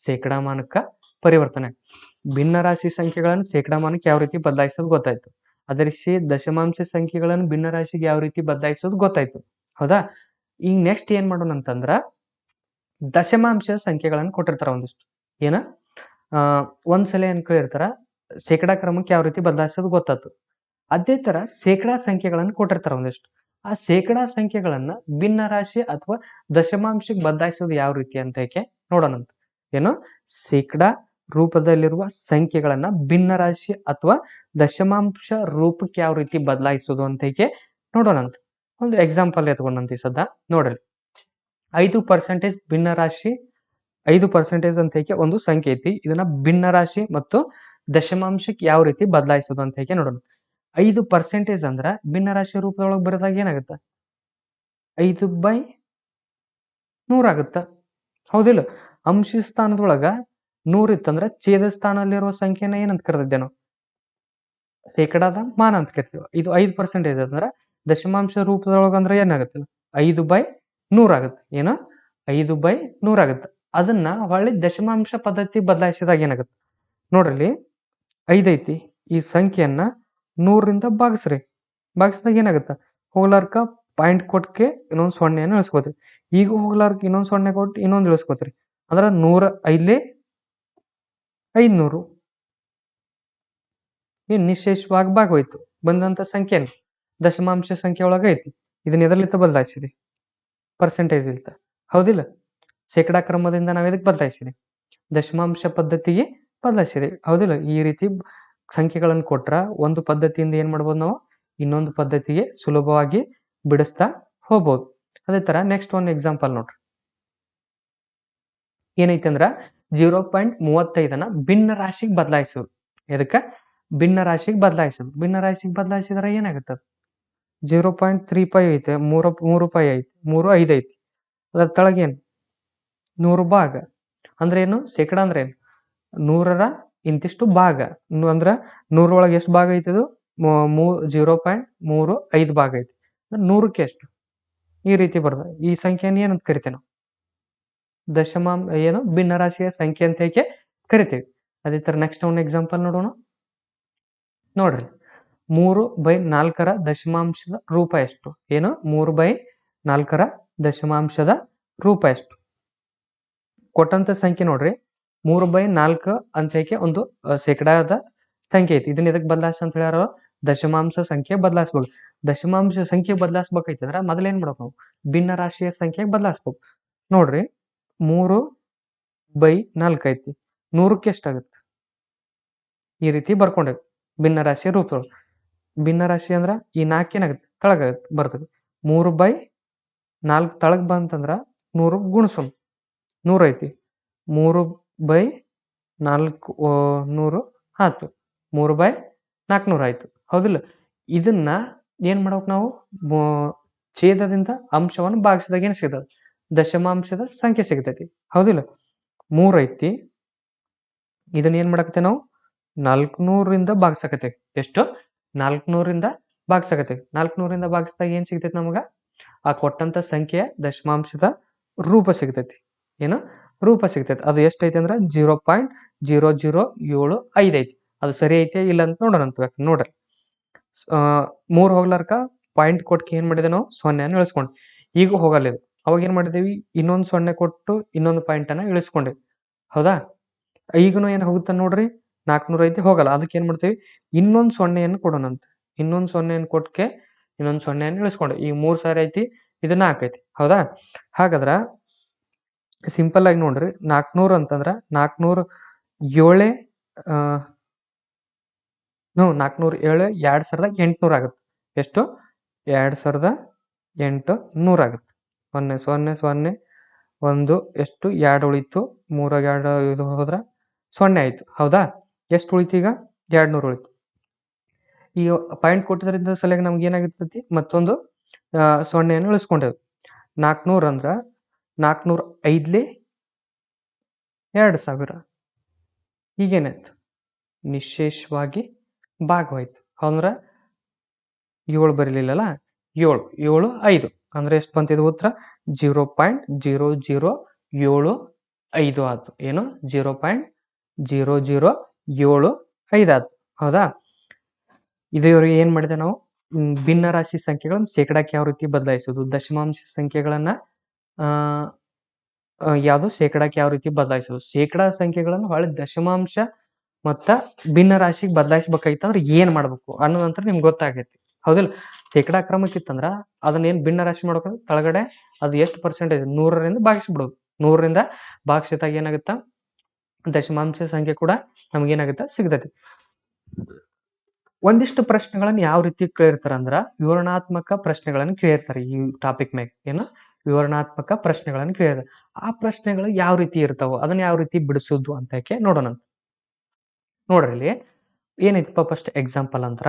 ಶೇಕಡಾಮಾನಕ್ಕ ಪರಿವರ್ತನೆ. ಭಿನ್ನ ರಾಶಿ ಸಂಖ್ಯೆಗಳನ್ನು ಶೇಕಡಾಮಾನಕ್ಕೆ ಯಾವ ರೀತಿ ಬದಲಾಯಿಸೋದು ಗೊತ್ತಾಯ್ತು. ಅದೇ ರೀತಿ ದಶಮಾಂಶ ಸಂಖ್ಯೆಗಳನ್ನು ಭಿನ್ನ ರಾಶಿಗೆ ಯಾವ ರೀತಿ ಬದಲಾಯಿಸೋದು ಗೊತ್ತಾಯ್ತು. ಹೌದಾ? ಈಗ ನೆಕ್ಸ್ಟ್ ಏನ್ ಮಾಡೋಣ ಅಂತಂದ್ರ ದಶಮಾಂಶ ಸಂಖ್ಯೆಗಳನ್ನು ಕೊಟ್ಟಿರ್ತಾರ ಒಂದಿಷ್ಟು. ಏನ? ಆ, ಒಂದ್ಸಲ ಏನ್ ಕೇಳಿರ್ತಾರ? ಶೇಕಡಾ ಕ್ರಮಕ್ಕೆ ಯಾವ ರೀತಿ ಬದಲಾಯಿಸೋದು ಗೊತ್ತಾಯ್ತು. ಅದೇ ತರ ಶೇಕಡಾ ಸಂಖ್ಯೆಗಳನ್ನು ಕೊಟ್ಟಿರ್ತಾರ ಒಂದಿಷ್ಟು. ಆ ಶೇಕಡಾ ಸಂಖ್ಯೆಗಳನ್ನ ಭಿನ್ನ ರಾಶಿ ಅಥವಾ ದಶಮಾಂಶಕ್ಕೆ ಬದಲಾಯಿಸೋದು ಯಾವ ರೀತಿ ಅಂತ ಏಕೆ ನೋಡೋಣ ಏನು? ಶೇಕಡಾ ರೂಪದಲ್ಲಿರುವ ಸಂಖ್ಯೆಗಳನ್ನ ಭಿನ್ನ ರಾಶಿ ಅಥವಾ ದಶಮಾಂಶ ರೂಪಕ್ಕೆ ಯಾವ ರೀತಿ ಬದಲಾಯಿಸೋದು ಅಂತ ಏಕೆ ನೋಡೋಣಂತ ಒಂದು ಎಕ್ಸಾಂಪಲ್ ಎತ್ಕೊಂಡಂತ ಸದ್ದ. ನೋಡ್ರಿ ಐದು ಪರ್ಸೆಂಟೇಜ್ ಭಿನ್ನ ರಾಶಿ ಐದು ಪರ್ಸೆಂಟೇಜ್ ಅಂತ ಒಂದು ಸಂಖ್ಯೆ ಐತಿ. ಇದನ್ನ ಭಿನ್ನ ರಾಶಿ ಮತ್ತು ದಶಮಾಂಶಕ್ಕೆ ಯಾವ ರೀತಿ ಬದಲಾಯಿಸೋದು ಅಂತ ಏಕೆ ನೋಡೋಣ. ಐದು ಪರ್ಸೆಂಟೇಜ್ ಅಂದ್ರೆ ಭಿನ್ನ ರಾಶಿ ರೂಪದೊಳಗೆ ಬರೆದಾಗ ಏನಾಗುತ್ತೆ? ಐದು ಬೈ ನೂರಾಗುತ್ತ ಹೌದಿಲ್ಲ? ಅಂಶ ಸ್ಥಾನದೊಳಗ ನೂರ್ ಇತ್ತಂದ್ರ ಛೇದ ಸ್ಥಾನದಲ್ಲಿರುವ ಸಂಖ್ಯೆನ ಏನಂತ ಕರೆದಿದ್ದೆ ನಾವು? ಶೇಕಡಾದ ಮಾನ ಅಂತ ಕರಿತೀವಿ. ಇದು ಐದು ಪರ್ಸೆಂಟೇಜ್ ಅಂದ್ರೆ ದಶಮಾಂಶ ರೂಪದೊಳಗ ಅಂದ್ರೆ ಏನಾಗುತ್ತೆ? ಐದು ಬೈ ನೂರಾಗುತ್ತೆ ಏನು? ಐದು ಬೈ ನೂರಾಗುತ್ತೆ ಅದನ್ನ ಹೊಳ್ಳಿ ದಶಮಾಂಶ ಪದ್ಧತಿ ಬದಲಾಯಿಸಿದಾಗ ಏನಾಗುತ್ತೆ? ನೋಡ್ರಿ ಐದೈತಿ. ಈ ಸಂಖ್ಯೆಯನ್ನ ನೂರರಿಂದ ಭಾಗಿಸ್ರಿ. ಭಾಗಿಸಿದಾಗ ಏನಾಗುತ್ತೆ? ಹೋಗ್ಲಾರ್ಕ ಪಾಯಿಂಟ್ ಕೊಟ್ಟಕ್ಕೆ ಇನ್ನೊಂದು ಸೊನ್ನೆಯನ್ನು ಇಳಿಸ್ಕೋತೀರಿ. ಈಗ ಹೋಗ್ಲಾರ್ಕ ಇನ್ನೊಂದು ಸೊನ್ನೆ ಕೊಟ್ಟು ಇನ್ನೊಂದು ಇಳಿಸ್ಕೋತೀರಿ. ಅಂದ್ರೆ ನೂರ ಐದಲೇ ಐದ್ನೂರು. ಏನ್ ನಿಶೇಷವಾಗಿ ಭಾಗೋಯ್ತು ಬಂದಂತ ಸಂಖ್ಯೆ ದಶಮಾಂಶ ಸಂಖ್ಯೆ ಒಳಗೆ ಐತಿ. ಇದನ್ನ ಎದರ್ಲಿತ್ತ ಬದಲಾಯಿಸಿದೆ? ಪರ್ಸೆಂಟೇಜ್ ಇಲ್ತ ಹೌದಿಲ್ಲ? ಶೇಕಡಾ ಕ್ರಮದಿಂದ ನಾವು ಇದಕ್ಕೆ ಬದಲಾಯಿಸಿದೆ? ದಶಮಾಂಶ ಪದ್ಧತಿಗೆ ಬದಲಾಯಿಸಿದೆ. ಹೌದಿಲ್ಲ? ಈ ರೀತಿ ಸಂಖ್ಯೆಗಳನ್ನು ಕೊಟ್ರ ಒಂದು ಪದ್ಧತಿಯಿಂದ ಏನು ಮಾಡ್ಬೋದು ನಾವು? ಇನ್ನೊಂದು ಪದ್ಧತಿಗೆ ಸುಲಭವಾಗಿ ಬಿಡಿಸ್ತಾ ಹೋಗ್ಬೋದು. ಅದೇ ತರ ನೆಕ್ಸ್ಟ್ ಒಂದು ಎಕ್ಸಾಂಪಲ್ ನೋಡ್ರಿ. ಏನೈತೆ ಅಂದ್ರ ಜೀರೋ ಪಾಯಿಂಟ್ ಮೂವತ್ತೈದನ್ನ ಭಿನ್ನ ರಾಶಿಗೆ ಬದಲಾಯಿಸೋದು. ಎದಕ್ಕ? ಭಿನ್ನ ರಾಶಿಗೆ ಬದಲಾಯಿಸೋದು. ಭಿನ್ನ ರಾಶಿಗೆ ಬದಲಾಯಿಸಿದ್ರೆ ಏನಾಗುತ್ತೆ? ಜೀರೋ ಪಾಯಿಂಟ್ ತ್ರೀ ಫೈವ್ ಐತೆ, ಮೂರು ಮೂರು ರೂಪಾಯಿ ಐತಿ, ಮೂರು ಐದು ಐತಿ. ಅದ್ರ ತಳಗೇನು? ನೂರು ಭಾಗ. ಅಂದ್ರೆ ಏನು? ಶೇಕಡ ಅಂದ್ರೆ ಏನು? ನೂರರ ಇಂತಿಷ್ಟು ಭಾಗ. ಅಂದ್ರೆ ನೂರೊಳಗೆ ಎಷ್ಟು ಭಾಗ ಐತಿ ಅದು ಮೂ- ಜೀರೋ ಪಾಯಿಂಟ್ ಮೂರು ಐದು ಭಾಗ ಐತಿ. ನೂರಕ್ಕೆ ಎಷ್ಟು? ಈ ರೀತಿ ಬರ್ದ. ಈ ಸಂಖ್ಯೆಯನ್ನು ಏನಂತ ಕರಿತೇವೆ ನಾವು? ದಶಮಾಂ, ಏನು? ಭಿನ್ನ ರಾಶಿಯ ಸಂಖ್ಯೆ ಅಂತ ಹೇಗೆ ಕರಿತೀವಿ. ಅದೇ ತರ ನೆಕ್ಸ್ಟ್ ಒಂದು ಎಕ್ಸಾಂಪಲ್ ನೋಡೋಣ. ನೋಡ್ರಿ. ಮೂರು ಬೈ ನಾಲ್ಕರ ದಶಮಾಂಶದ ರೂಪ ಎಷ್ಟು? ಏನು? ಮೂರು ಬೈ ನಾಲ್ಕರ ದಶಮಾಂಶದ ರೂಪ ಎಷ್ಟು? ಕೊಟ್ಟಂತ ಸಂಖ್ಯೆ ನೋಡ್ರಿ. ಮೂರು ಬೈ ನಾಲ್ಕು ಅಂತ ಏಕೆ ಒಂದು ಶೇಕಡಾದ ಸಂಖ್ಯೆ ಐತಿ. ಇದನ್ನ ಇದಕ್ಕೆ ಬದಲಾಯಿಸ ಅಂತ ಹೇಳ್ಯಾರ? ದಶಮಾಂಶ ಸಂಖ್ಯೆ ಬದಲಾಯಿಸ್ಬೇಕು ದಶಮಾಂಶ ಸಂಖ್ಯೆ ಬದಲಾಯಿಸ್ಬೇಕೈತಿ ಅಂದ್ರೆ ಮೊದಲ ಏನ್ ಮಾಡ್ಬೇಕು ನಾವು? ಭಿನ್ನ ರಾಶಿಯ ಸಂಖ್ಯೆ ಬದಲಾಯಿಸ್ಬೇಕು ನೋಡ್ರಿ, ಮೂರು ಬೈ ನಾಲ್ಕು ಐತಿ. ನೂರಕ್ಕೆ ಎಷ್ಟಾಗುತ್ತೆ? ಈ ರೀತಿ ಬರ್ಕೊಂಡೇವಿ. ಭಿನ್ನ ರಾಶಿಯ ರೂಪದೊಳಗೆ. ಭಿನ್ನ ರಾಶಿ ಅಂದ್ರ ಈ ನಾಲ್ಕು ಏನಾಗುತ್ತೆ? ತಳಗಾಗುತ್ತೆ, ಬರ್ತದೆ. ಮೂರು ಬೈ ನಾಲ್ಕು ತಳಗ್ ಬಂತಂದ್ರ ನೂರು ಗುಣಿಸೋಣ. ನೂರು ಐತಿ ಮೂರು ಬೈ ನಾಲ್ಕು ನೂರು ಆತು ಮೂರು ಬೈ ನಾಲ್ಕುನೂರು ಆಯ್ತು. ಹೌದಿಲ್ಲ? ಇದನ್ನ ಏನ್ ಮಾಡ್ಬೇಕು ನಾವು? ಛೇದದಿಂದ ಅಂಶವನ್ನು ಭಾಗಿಸಿದಾಗ ಏನು ಸಿಗ್ತದೆ? ದಶಮಾಂಶದ ಸಂಖ್ಯೆ ಸಿಗ್ತೈತಿ. ಹೌದಿಲ್ಲ? ಮೂರ್ ಐತಿ. ಇದನ್ನ ಏನ್ ಮಾಡಕತ್ತೆ ನಾವು? ನಾಲ್ಕುನೂರಿಂದ ಭಾಗಿಸಕತ್ತೆ ಎಷ್ಟು? ನಾಲ್ಕುನೂರಿಂದ ಭಾಗಿಸಕತ್ತೆ ನಾಲ್ಕುನೂರಿಂದ ಭಾಗಿಸಿದಾಗ ಏನ್ ಸಿಗ್ತೈತಿ ನಮಗ? ಆ ಕೊಟ್ಟಂತ ಸಂಖ್ಯೆಯ ದಶಮಾಂಶದ ರೂಪ ಸಿಗ್ತೈತಿ. ಏನು? ರೂಪ ಸಿಗ್ತೈತೆ. ಅದು ಎಷ್ಟೈತೆ ಅಂದ್ರೆ ಜೀರೋ ಪಾಯಿಂಟ್ ಜೀರೋ ಜೀರೋ ಏಳು ಐದು ಐತಿ. ಅದು ಸರಿ ಐತೆ ಇಲ್ಲ ಅಂತ ನೋಡೋಣ ಅಂತ ನೋಡ್ರಿ. ಮೂರು ಹೋಗ್ಲಾರ್ಕ ಪಾಯಿಂಟ್ ಕೊಟ್ಕೆ ಏನು ಮಾಡಿದೆ ನಾವು? ಸೊನ್ನೆಯನ್ನು ಇಳಿಸ್ಕೊಂಡ್ವಿ ಈಗ ಹೋಗಲ್ಲ ಇದು. ಅವಾಗ ಏನು ಮಾಡಿದೇವಿ? ಇನ್ನೊಂದು ಸೊನ್ನೆ ಕೊಟ್ಟು ಇನ್ನೊಂದು ಪಾಯಿಂಟನ್ನು ಇಳಿಸ್ಕೊಂಡೇವಿ. ಹೌದಾ? ಈಗನು ಏನು ಹೋಗುತ್ತೆ ನೋಡ್ರಿ? ನಾಲ್ಕುನೂರ ಐತೆ ಹೋಗಲ್ಲ. ಅದಕ್ಕೆ ಏನು ಮಾಡ್ತೀವಿ? ಇನ್ನೊಂದು ಸೊನ್ನೆಯನ್ನು ಕೊಡೋಣ ಅಂತ. ಇನ್ನೊಂದು ಸೊನ್ನೆಯನ್ನು ಕೊಟ್ಟಕ್ಕೆ ಇನ್ನೊಂದು ಸೊನ್ನೆಯನ್ನು ಇಳಿಸ್ಕೊಂಡು ಈಗ ಮೂರು ಸಾರಿ ಐತಿ, ಇದು ನಾಲ್ಕು ಐತಿ. ಹೌದಾ? ಹಾಗಾದ್ರ ಸಿಂಪಲ್ ಆಗಿ ನೋಡ್ರಿ ನಾಲ್ಕುನೂರು ಅಂತಂದ್ರ ನಾಲ್ಕುನೂರು ಏಳೆ ಹ್ಞೂ ನಾಲ್ಕುನೂರು ಏಳು ಎರಡು ಸಾವಿರದ ಎಂಟುನೂರು ಆಗುತ್ತೆ. ಎಷ್ಟು? ಎರಡ್ ಸಾವಿರದ ಎಂಟು ನೂರ ಆಗುತ್ತೆ. ಸೊನ್ನೆ ಸೊನ್ನೆ ಸೊನ್ನೆ, ಒಂದು, ಎಷ್ಟು? ಎರಡು ಉಳಿತು ಮೂರಾಗ ಎರಡು ಇದು ಹೋದ್ರೆ ಸೊನ್ನೆ ಆಯ್ತು. ಹೌದಾ? ಎಷ್ಟು ಉಳಿತು ಈಗ? ಎರಡ್ ನೂರು ಉಳಿತು. ಈ ಪಾಯಿಂಟ್ ಕೊಟ್ಟಿದ್ರಿಂದ ಸಲಗ ನಮ್ಗೆ ಏನಾಗಿರ್ತೈತಿ? ಮತ್ತೊಂದು ಸೊನ್ನೆಯನ್ನು ಉಳಿಸ್ಕೊಂಡೇವು ನಾಲ್ಕುನೂರು ಅಂದ್ರ ನಾಲ್ಕುನೂರ ಐದ್ಲಿ ಎರಡು ಸಾವಿರ. ಈಗೇನಾಯ್ತು? ನಿಶೇಷವಾಗಿ ಭಾಗವಾಯ್ತು. ಅಂದ್ರೆ ಏಳು ಬರಲಿಲ್ಲಲ್ಲ? ಏಳು ಏಳು, ಐದು. ಅಂದ್ರೆ ಎಷ್ಟು ಬಂತಿದ್ದು ಉತ್ತರ? ಜೀರೋ ಪಾಯಿಂಟ್ ಜೀರೋ ಜೀರೋ ಏಳು ಐದು ಆಯ್ತು. ಏನು? ಜೀರೋ ಪಾಯಿಂಟ್ ಜೀರೋ ಜೀರೋ ಏಳು ಐದು ಆಯ್ತು. ಹೌದಾ? ಇದುವರೆಗೆ ಏನ್ ಮಾಡಿದೆ ನಾವು? ಭಿನ್ನ ರಾಶಿ ಸಂಖ್ಯೆಗಳನ್ನು ಶೇಕಡಾಕ್ಕೆ ಯಾವ ರೀತಿ ಬದಲಾಯಿಸೋದು ದಶಮಾಂಶ ಸಂಖ್ಯೆಗಳನ್ನ ಆ ಯಾವುದು ಶೇಕಡಾಕ್ಕೆ ಯಾವ ರೀತಿ ಬದಲಾಯಿಸೋದು. ಶೇಕಡಾ ಸಂಖ್ಯೆಗಳನ್ನು ಹೊಳೆ ದಶಮಾಂಶ ಮತ್ತ ಭಿನ್ನ ರಾಶಿಗೆ ಬದಲಾಯಿಸ್ಬೇಕಾಗಿತ್ತಂದ್ರೆ ಏನ್ ಮಾಡ್ಬೇಕು ಅನ್ನೋ ನಂತರ ನಿಮ್ಗೆ ಗೊತ್ತಾಗೈತಿ. ಹೌದಿಲ್ಲ? ಶೇಕಡಾ ಕ್ರಮಕ್ಕಿತ್ತಂದ್ರ ಅದನ್ನ ಏನ್ ಭಿನ್ನ ರಾಶಿ ಮಾಡ್ಬೇಕು ತಳಗಡೆ ಅದು ಎಷ್ಟು ಪರ್ಸೆಂಟೇಜ್ ನೂರರಿಂದ ಭಾಗಿಸ್ಬಿಡೋದು. ನೂರರಿಂದ ಭಾಗಿಸಿದಾಗ ಏನಾಗುತ್ತ? ದಶಮಾಂಶ ಸಂಖ್ಯೆ ಕೂಡ ನಮ್ಗೇನಾಗುತ್ತೆ? ಸಿಗ್ತೈತಿ. ಒಂದಿಷ್ಟು ಪ್ರಶ್ನೆಗಳನ್ನ ಯಾವ ರೀತಿ ಕೇಳಿರ್ತಾರ ಅಂದ್ರ ವಿವರಣಾತ್ಮಕ ಪ್ರಶ್ನೆಗಳನ್ನ ಕೇಳಿರ್ತಾರೆ ಈ ಟಾಪಿಕ್ ಮ್ಯಾಗ. ಏನು? ವಿವರಣಾತ್ಮಕ ಪ್ರಶ್ನೆಗಳನ್ನು ಕೇಳಿದೆ. ಆ ಪ್ರಶ್ನೆಗಳು ಯಾವ ರೀತಿ ಇರ್ತಾವೋ ಅದನ್ನ ಯಾವ ರೀತಿ ಬಿಡಿಸೋದು ಅಂತ ಯಾಕೆ ನೋಡೋಣ ನೋಡ್ರಿ ಇಲ್ಲಿ ಏನೈತಪ್ಪ ಫಸ್ಟ್ ಎಕ್ಸಾಂಪಲ್ ಅಂದ್ರ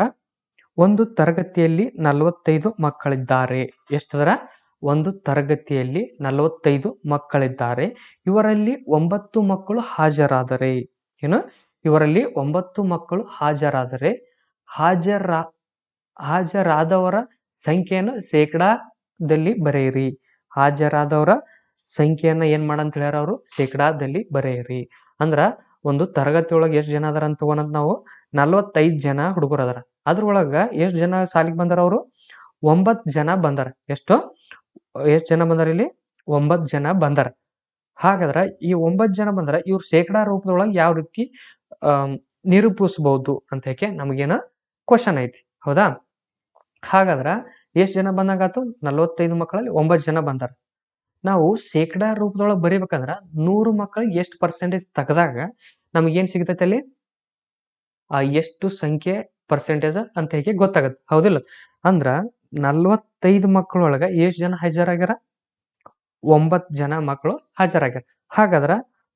ಒಂದು ತರಗತಿಯಲ್ಲಿ ನಲವತ್ತೈದು ಮಕ್ಕಳಿದ್ದಾರೆ. ಎಷ್ಟದರ? ಒಂದು ತರಗತಿಯಲ್ಲಿ ನಲವತ್ತೈದು ಮಕ್ಕಳಿದ್ದಾರೆ. ಇವರಲ್ಲಿ ಒಂಬತ್ತು ಮಕ್ಕಳು ಹಾಜರಾದರೆ. ಏನು? ಇವರಲ್ಲಿ ಒಂಬತ್ತು ಮಕ್ಕಳು ಹಾಜರಾದರೆ. ಹಾಜರಾ, ಹಾಜರಾದವರ ಸಂಖ್ಯೆಯನ್ನು ಶೇಕಡಾದಲ್ಲಿ ಬರೆಯಿರಿ. ಹಾಜರಾದವರ ಸಂಖ್ಯೆಯನ್ನ ಏನ್ ಮಾಡಂತ ಹೇಳ್ಯಾರ ಅವರು? ಶೇಕಡಾದಲ್ಲಿ ಬರೆಯಿರಿ. ಅಂದ್ರ ಒಂದು ತರಗತಿಯೊಳಗೆ ಒಳಗೆ ಎಷ್ಟು ಜನ ಅದಾರ ಅಂತ ತಗೊಂಡ್ ನಾವು ನಲ್ವತ್ತೈದು ಜನ ಹುಡುಗರು ಅದಾರ. ಅದ್ರೊಳಗ ಎಷ್ಟು ಜನ ಸಾಲಿಗೆ ಬಂದಾರ ಅವರು? ಒಂಬತ್ ಜನ ಬಂದಾರ. ಎಷ್ಟು? ಎಷ್ಟು ಜನ ಬಂದಾರ ಇಲ್ಲಿ? ಒಂಬತ್ ಜನ ಬಂದಾರ. ಹಾಗಾದ್ರ ಈ ಒಂಬತ್ ಜನ ಬಂದ್ರ ಇವ್ರು ಶೇಕಡಾ ರೂಪದೊಳಗೆ ಯಾವ ರೀತಿ ನಿರೂಪಿಸಬಹುದು ಅಂತ ಹೇಗೆ ನಮಗೇನ ಕ್ವಶನ್ ಐತಿ. ಹೌದಾ? ಹಾಗಾದ್ರ ಎಷ್ಟು ಜನ ಬಂದಂಗಾತು? ನಲವತ್ತೈದು ಮಕ್ಕಳಲ್ಲಿ ಒಂಬತ್ತು ಜನ ಬಂದಾರ. ನಾವು ಶೇಕಡಾ ರೂಪದೊಳಗೆ ಬರಿಬೇಕಂದ್ರ ನೂರು ಮಕ್ಕಳಿಗೆ ಎಷ್ಟು ಪರ್ಸೆಂಟೇಜ್ ತೆಗೆದಾಗ ನಮಗೇನ್ ಸಿಗ್ತೈತೆ ಅಲ್ಲಿ? ಆ ಎಷ್ಟು ಸಂಖ್ಯೆ ಪರ್ಸೆಂಟೇಜ್ ಅಂತ ಹೇಗೆ ಗೊತ್ತಾಗತ್ತೆ. ಹೌದಿಲ್ಲ? ಅಂದ್ರ ನಲ್ವತ್ತೈದು ಮಕ್ಕಳೊಳಗೆ ಎಷ್ಟು ಜನ ಹಾಜರಾಗ್ಯಾರ? ಒಂಬತ್ ಜನ ಮಕ್ಕಳು ಹಾಜರಾಗ್ಯಾರ. ಹಾಗಾದ್ರ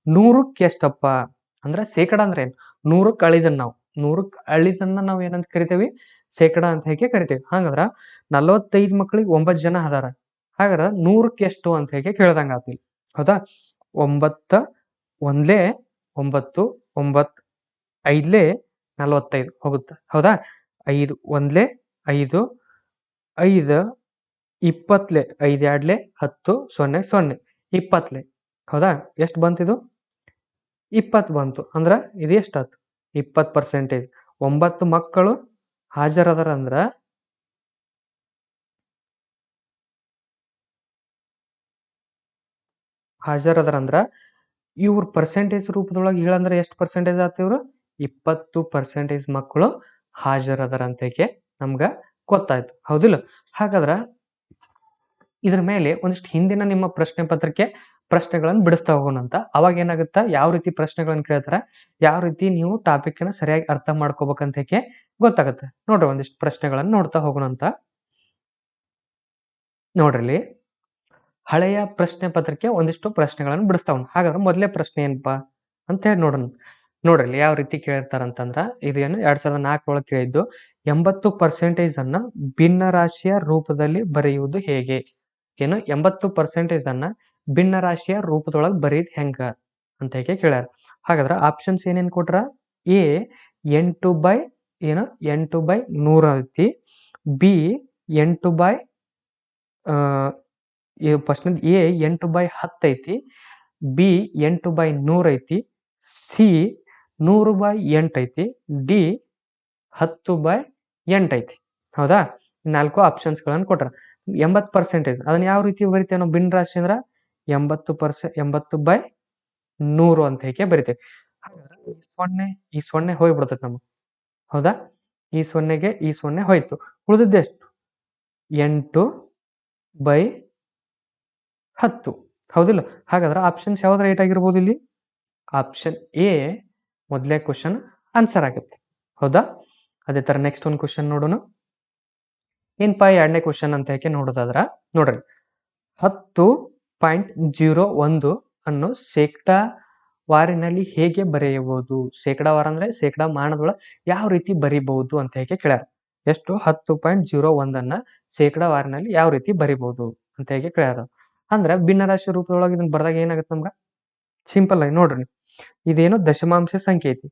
ನೂರಕ್ಕೆ ಎಷ್ಟಪ್ಪ? ಅಂದ್ರ ಶೇಕಡ ಅಂದ್ರೆ ಏನು ನೂರಕ್ಕೆ ಅಳಿದನ್ ನಾವು. ನೂರಕ್ಕೆ ಅಳಿದನ್ನ ನಾವು ಏನಂತ ಕರಿತೇವಿ? ಶೇಕಡ ಅಂತ ಹೇಗೆ ಕರಿತೀವಿ? ಹಂಗಂದ್ರ ನಲವತ್ತೈದು ಮಕ್ಳಿಗೆ ಒಂಬತ್ತು ಜನ ಅದಾರ. ಹಾಗಾದ್ರ ನೂರಕ್ಕೆ ಎಷ್ಟು ಅಂತ ಹೇಗೆ ಕೇಳ್ದಂಗ ಆತಿಲ್ಲ ಹೌದಾ? ಒಂಬತ್ತ, ಒಂದ್ಲೇ ಒಂಬತ್ತು ಒಂಬತ್ ಐದ್ಲೇ ನಲವತ್ತೈದು ಹೋಗುತ್ತೆ. ಹೌದಾ? ಐದು, ಒಂದ್ಲೆ ಐದು ಐದು ಇಪ್ಪತ್ಲೆ, ಐದು ಎರಡ್ಲೆ ಹತ್ತು, ಸೊನ್ನೆ ಸೊನ್ನೆ, ಇಪ್ಪತ್ಲೆ. ಹೌದಾ? ಎಷ್ಟು ಬಂತಿದು ಇಪ್ಪತ್ತು ಬಂತು. ಅಂದ್ರೆ ಇದು ಎಷ್ಟಾಯ್ತು ಇಪ್ಪತ್ತು ಪರ್ಸೆಂಟೇಜ್ ಒಂಬತ್ತು ಮಕ್ಕಳು ಹಾಜರದಾರ ಅಂದ್ರ ಹಾಜರದಾರ ಅಂದ್ರ ಇವ್ರ ಪರ್ಸೆಂಟೇಜ್ ರೂಪದೊಳಗೆ ಹೇಳಂದ್ರ ಎಷ್ಟು ಪರ್ಸೆಂಟೇಜ್ ಆತ ಇವ್ರು? ಇಪ್ಪತ್ತು ಪರ್ಸೆಂಟೇಜ್ ಮಕ್ಕಳು ಹಾಜರದಾರ ಅಂತ ಹೇಗೆ ನಮ್ಗ ಗೊತ್ತಾಯ್ತು. ಹೌದಿಲ್ಲ? ಹಾಗಾದ್ರ ಇದ್ರ ಮೇಲೆ ಒಂದಿಷ್ಟು ಹಿಂದಿನ ನಿಮ್ಮ ಪ್ರಶ್ನೆ ಪತ್ರಿಕೆ ಪ್ರಶ್ನೆಗಳನ್ನು ಬಿಡಿಸ್ತಾ ಹೋಗೋಣ ಅಂತ. ಅವಾಗ ಏನಾಗುತ್ತೆ? ಯಾವ ರೀತಿ ಪ್ರಶ್ನೆಗಳನ್ನ ಕೇಳ್ತಾರ? ಯಾವ ರೀತಿ ನೀವು ಟಾಪಿಕ್ನ ಸರಿಯಾಗಿ ಅರ್ಥ ಮಾಡ್ಕೋಬೇಕಂತ ಹೇಗೆ ಗೊತ್ತಾಗುತ್ತೆ? ನೋಡ್ರಿ ಒಂದಿಷ್ಟು ಪ್ರಶ್ನೆಗಳನ್ನ ನೋಡ್ತಾ ಹೋಗೋಣ ಅಂತ. ನೋಡ್ರಿ ಹಳೆಯ ಪ್ರಶ್ನೆ ಪತ್ರಿಕೆ ಒಂದಿಷ್ಟು ಪ್ರಶ್ನೆಗಳನ್ನು ಬಿಡಿಸ್ತಾ ಹೋಗೋಣ. ಹಾಗಾದ್ರೆ ಮೊದಲೇ ಪ್ರಶ್ನೆ ಏನಪ್ಪಾ ಅಂತ ಹೇಳಿ ನೋಡೋಣ. ನೋಡ್ರಿ ಯಾವ ರೀತಿ ಕೇಳಿರ್ತಾರ ಅಂತಂದ್ರ, ಇದು ಏನು ಎರಡ್ ಸಾವಿರದ ನಾಲ್ಕರೊಳಗೆ ಕೇಳಿದ್ದು, ಎಂಬತ್ತು ಪರ್ಸೆಂಟೇಜ್ ಅನ್ನ ಭಿನ್ನ ರಾಶಿಯ ರೂಪದಲ್ಲಿ ಬರೆಯುವುದು ಹೇಗೆ? ಏನು? ಎಂಬತ್ತು ಪರ್ಸೆಂಟೇಜ್ ಅನ್ನ ಭಿನ್ನ ರಾಶಿಯ ರೂಪದೊಳಗೆ ಬರೀದ್ ಹೆಂಗ ಅಂತ ಹೇಗೆ ಕೇಳ್ಯಾರ. ಹಾಗಾದ್ರೆ ಆಪ್ಷನ್ಸ್ ಏನೇನು ಕೊಟ್ರ? ಎ ಎಂಟು ಬೈ ಏನು? ಎಂಟು ಬೈ ನೂರ ಐತಿ. ಬಿ ಎಂಟು ಬೈ ಫಸ್ಟ್ ಎ ಎಂಟು ಬೈ ಹತ್ತು ಐತಿ. ಬಿ ಎಂಟು ಬೈ ನೂರ ಐತಿ. ಸಿ ನೂರು ಬೈ ಎಂಟು ಐತಿ. ಡಿ ಹತ್ತು ಬೈ ಎಂಟು ಐತಿ. ಹೌದಾ? ನಾಲ್ಕು ಆಪ್ಷನ್ಸ್ಗಳನ್ನು ಕೊಟ್ರ. ಎಂಬತ್ತು ಪರ್ಸೆಂಟೇಜ್ ಅದನ್ನ ಯಾವ ರೀತಿ ಬರಿತೇವೆ ನಾವು? ಭಿನ್ನ ರಾಶಿ ಅಂದ್ರ ಎಂಬತ್ತು ಪರ್ಸೆ ಎಂಬತ್ತು ಬೈ ನೂರು ಅಂತ ಹೇಗೆ ಬರಿತೇವೆ. ಹಾಗಾದ್ರೆ ಈ ಸೊನ್ನೆ ಈ ಸೊನ್ನೆ ಹೋಗ್ಬಿಡ್ತೈತೆ ನಮಗೆ. ಹೌದಾ? ಈ ಸೊನ್ನೆಗೆ ಈ ಸೊನ್ನೆ ಹೋಯ್ತು. ಉಳಿದದ್ದೆಷ್ಟು ಎಂಟು ಬೈ ಹತ್ತು. ಹೌದಿಲ್ಲ? ಹಾಗಾದ್ರೆ ಆಪ್ಷನ್ಸ್ ಯಾವ್ದು ರೈಟ್ ಆಗಿರ್ಬೋದು ಇಲ್ಲಿ. ಆಪ್ಷನ್ ಎ ಮೊದಲೇ ಕ್ವಶನ್ ಆನ್ಸರ್ ಆಗುತ್ತೆ. ಹೌದಾ? ಅದೇ ತರ ನೆಕ್ಸ್ಟ್ ಒಂದು ಕ್ವಶನ್ ನೋಡೋಣ. ಏನಪ್ಪ ಎರಡನೇ ಕ್ವಶನ್ ಅಂತ ಹೇಗೆ ನೋಡೋದಾದ್ರ ನೋಡ್ರಿ. ಹತ್ತು ಪಾಯಿಂಟ್ ಜೀರೋ ಒಂದು ಅನ್ನು ಶೇಕಡಾ ವಾರಿನಲ್ಲಿ ಹೇಗೆ ಬರೆಯಬಹುದು? ಶೇಕಡಾ ವಾರ ಅಂದ್ರೆ ಶೇಕಡಾ ಮಾನದೊಳಗೆ ಯಾವ ರೀತಿ ಬರಿಬಹುದು ಅಂತ ಹೇಗೆ ಕೇಳ್ಯಾರ? ಎಷ್ಟು? ಹತ್ತು ಪಾಯಿಂಟ್ ಜೀರೋ ಒಂದನ್ನ ಶೇಕಡಾ ವಾರಿನಲ್ಲಿ ಯಾವ ರೀತಿ ಬರಿಬಹುದು ಅಂತ ಹೇಗೆ ಕೇಳ್ಯಾರ? ಅಂದ್ರೆ ಭಿನ್ನರಾಶಿ ರೂಪದೊಳಗೆ ಇದನ್ನ ಬರ್ದಾಗ ಏನಾಗುತ್ತೆ ನಮ್ಗ? ಸಿಂಪಲ್ ಆಗಿ ನೋಡ್ರಿ. ಇದೇನು ದಶಮಾಂಶ ಸಂಖ್ಯೆ ಐತಿ.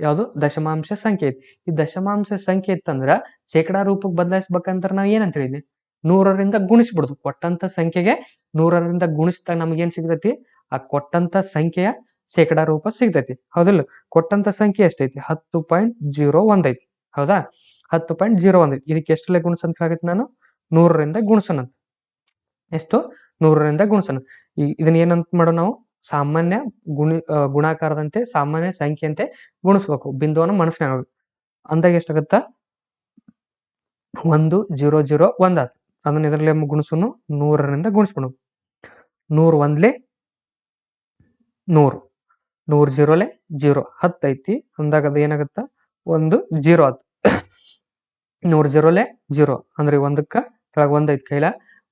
ಯಾವುದು? ದಶಮಾಂಶ ಸಂಖ್ಯೆ ಐತಿ. ಈ ದಶಮಾಂಶ ಸಂಖ್ಯೆ ಇತ್ತಂದ್ರ ಶೇಕಡಾ ರೂಪಕ್ಕೆ ಬದಲಾಯಿಸ್ಬೇಕಂತ ನಾವ್ ಏನಂತ ಹೇಳಿದ್ವಿ? ನೂರರಿಂದ ಗುಣಿಸ್ಬಿಡುದು. ಕೊಟ್ಟಂತ ಸಂಖ್ಯೆಗೆ ನೂರರಿಂದ ಗುಣಿಸಿದಾಗ ನಮಗೇನ್ ಸಿಗ್ತೈತಿ? ಆ ಕೊಟ್ಟಂತ ಸಂಖ್ಯೆಯ ಶೇಕಡಾ ರೂಪ ಸಿಗ್ತೈತಿ. ಹೌದಿಲ್ಲ? ಕೊಟ್ಟಂತ ಸಂಖ್ಯೆ ಎಷ್ಟೈತಿ? ಹತ್ತು ಪಾಯಿಂಟ್ ಜೀರೋ ಒಂದ್ ಐತಿ ಹೌದಾ? ಹತ್ತು ಪಾಯಿಂಟ್ ಜೀರೋ ಒಂದ್ ಐತಿ ಇದಕ್ಕೆ ಎಷ್ಟರಲ್ಲೇ ಗುಣಿಸ್ ಅಂತ ಹೇಳಾಕತ್ತೀನಿ ನಾನು? ನೂರರಿಂದ ಗುಣಿಸೋಣ ಎಷ್ಟು? ನೂರರಿಂದ ಗುಣಿಸೋಣ ಈ ಇದನ್ನ ಏನಂತ ಮಾಡೋ ನಾವು? ಸಾಮಾನ್ಯ ಗುಣಿ ಗುಣಾಕಾರದಂತೆ, ಸಾಮಾನ್ಯ ಸಂಖ್ಯೆಯಂತೆ ಗುಣಿಸ್ಬೇಕು. ಬಿಂದುವನ್ನು ಮನಸ್ಸಿನಾಗ. ಅಂದಾಗ ಎಷ್ಟಾಗತ್ತ? ಒಂದು, ಜೀರೋ ಜೀರೋ, ಒಂದ್ ಆತು. ಅದನ್ನ ಇದರಲ್ಲಿ ಗುಣಿಸೋನು ನೂರರಿಂದ ಗುಣಿಸ್ಬಿಡು. ನೂರು ಒಂದ್ಲೆ ನೂರು. ನೂರು ಜೀರೋಲೆ ಜೀರೋ. ಹತ್ತು ಐತಿ. ಅಂದಾಗ ಅದು ಏನಾಗತ್ತ? ಒಂದು ಜೀರೋ ಆತು. [coughs] ನೂರು ಜೀರೋಲೆ ಜೀರೋ. ಅಂದ್ರೆ ಒಂದಕ್ಕ ಕೆಳಗೆ ಒಂದ್ ಐತಿ ಕೈಲ,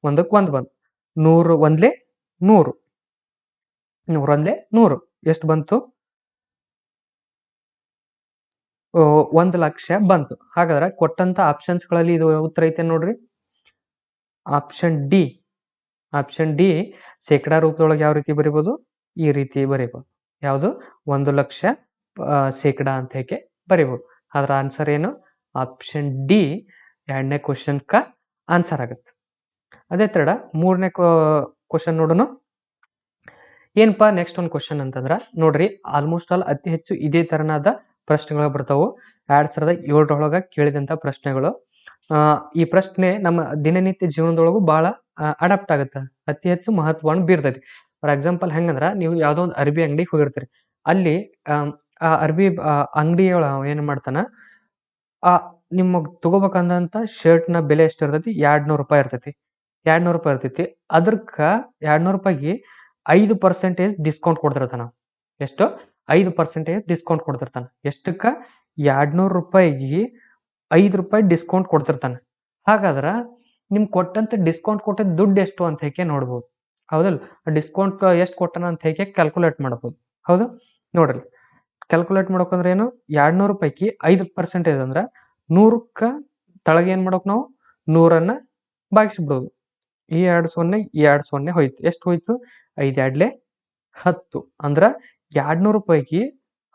ಒಂದಕ್ಕೆ ಒಂದ್ ಬಂತು ನೂರು ಒಂದ್ಲೆ ನೂರು. ನೂರು ಒಂದ್ಲೆ ನೂರು. ಎಷ್ಟು ಬಂತು? ಒಂದು ಲಕ್ಷ ಬಂತು. ಹಾಗಾದ್ರೆ ಕೊಟ್ಟಂತ ಆಪ್ಷನ್ಸ್ಗಳಲ್ಲಿ ಇದು ಉತ್ತರ ಐತೆ ನೋಡ್ರಿ. ಆಪ್ಷನ್ ಡಿ ಆಪ್ಷನ್ ಡಿ ಶೇಕಡಾ ರೂಪದೊಳಗೆ ಯಾವ ರೀತಿ ಬರಿಬೋದು? ಈ ರೀತಿ ಬರಿಬೋದು. ಯಾವುದು? ಒಂದು ಲಕ್ಷ ಶೇಕಡಾ ಅಂತ ಹೇಗೆ ಬರಿಬೋದು. ಅದರ ಆನ್ಸರ್ ಏನು? ಆಪ್ಷನ್ ಡಿ ಎರಡನೇ ಕ್ವಶನ್ಕ ಆನ್ಸರ್ ಆಗುತ್ತೆ. ಅದೇ ತರ ಮೂರನೇ ಕ್ವಶನ್ ನೋಡೋಣ ಏನಪ್ಪ ನೆಕ್ಸ್ಟ್ ಒಂದು ಕ್ವಶನ್ ಅಂತಂದ್ರ, ನೋಡ್ರಿ ಆಲ್ಮೋಸ್ಟ್ ಆಲ್ ಅತಿ ಹೆಚ್ಚು ಇದೇ ತರನಾದ ಪ್ರಶ್ನೆಗಳು ಬರ್ತಾವು. ಎರಡ್ ಸಾವಿರದ ಏಳರೊಳಗ ಕೇಳಿದಂತ ಪ್ರಶ್ನೆಗಳು. ಈ ಪ್ರಶ್ನೆ ನಮ್ಮ ದಿನನಿತ್ಯ ಜೀವನದೊಳಗೂ ಬಹಳ ಅಡಾಪ್ಟ್ ಆಗುತ್ತೆ. ಅತಿ ಹೆಚ್ಚು ಮಹತ್ವವನ್ನು ಬೀರ್ತೈತಿ. ಫಾರ್ ಎಕ್ಸಾಂಪಲ್ ಹೆಂಗಂದ್ರ ನೀವು ಯಾವ್ದೋ ಒಂದು ಅರ್ಬಿ ಅಂಗಡಿಗೆ ಹೋಗಿರ್ತೀರಿ. ಅಲ್ಲಿ, ಆ ಅರ್ಬಿ ಅಂಗಡಿಯೊಳ ಏನ್ ಮಾಡ್ತಾನ, ಆ, ನಿಮಗೆ ತಗೋಬೇಕಂದಂತ ಶರ್ಟ್ನ ಬೆಲೆ ಎಷ್ಟು ಇರ್ತೈತಿ? ಎರಡ್ ರೂಪಾಯಿ ಇರ್ತೈತಿ. ಎರಡ್ ರೂಪಾಯಿ ಇರ್ತೈತಿ. ಅದಕ್ಕ ಎರಡ್ ನೂರು ರೂಪಾಯಿಗೆ ಐದು ಪರ್ಸೆಂಟೇಜ್ ಡಿಸ್ಕೌಂಟ್ ಕೊಡ್ತಿರ್ತಾನ ಎಷ್ಟು? ಐದು ಪರ್ಸೆಂಟೇಜ್ ಡಿಸ್ಕೌಂಟ್ ಕೊಡ್ತಿರ್ತಾನ ಎಷ್ಟಕ್ಕ? ಎರಡ್ ನೂರು ರೂಪಾಯಿಗೆ ಐದು ರೂಪಾಯಿ ಡಿಸ್ಕೌಂಟ್ ಕೊಡ್ತಿರ್ತಾನೆ. ಹಾಗಾದ್ರೆ ನಿಮ್ಗೆ ಕೊಟ್ಟಂತ ಡಿಸ್ಕೌಂಟ್ ಕೊಟ್ಟಿದ್ದ ದುಡ್ಡು ಎಷ್ಟು ಅಂತ ಹೇಗೆ ನೋಡ್ಬೋದು? ಹೌದಲ್ ಡಿಸ್ಕೌಂಟ್ ಎಷ್ಟು ಕೊಟ್ಟನ ಅಂತ ಹೇಗೆ ಕ್ಯಾಲ್ಕುಲೇಟ್ ಮಾಡ್ಬೋದು? ಹೌದು? ನೋಡ್ರಿ. ಕ್ಯಾಲ್ಕುಲೇಟ್ ಮಾಡೋಕಂದ್ರೆ ಏನು? ಎರಡ್ನೂರು ಪೈಕಿ ಐದು ಪರ್ಸೆಂಟೇಜ್ ಅಂದ್ರೆ ನೂರಕ್ಕ ತಳಗೆ ಏನ್ ಮಾಡೋಕೆ ನಾವು? ನೂರನ್ನ ಭಾಗಿಸ್ಬಿಡೋದು ಈ ಎರಡು ಸೊನ್ನೆ ಎರಡು ಸೊನ್ನೆ ಹೋಯ್ತು. ಎಷ್ಟು ಹೋಯ್ತು? ಐದು ಎರಡ್ಲೆ ಹತ್ತು. ಅಂದ್ರ ಎರಡ್ನೂರು ನೂರು ರೂಪಾಯಿಗೆ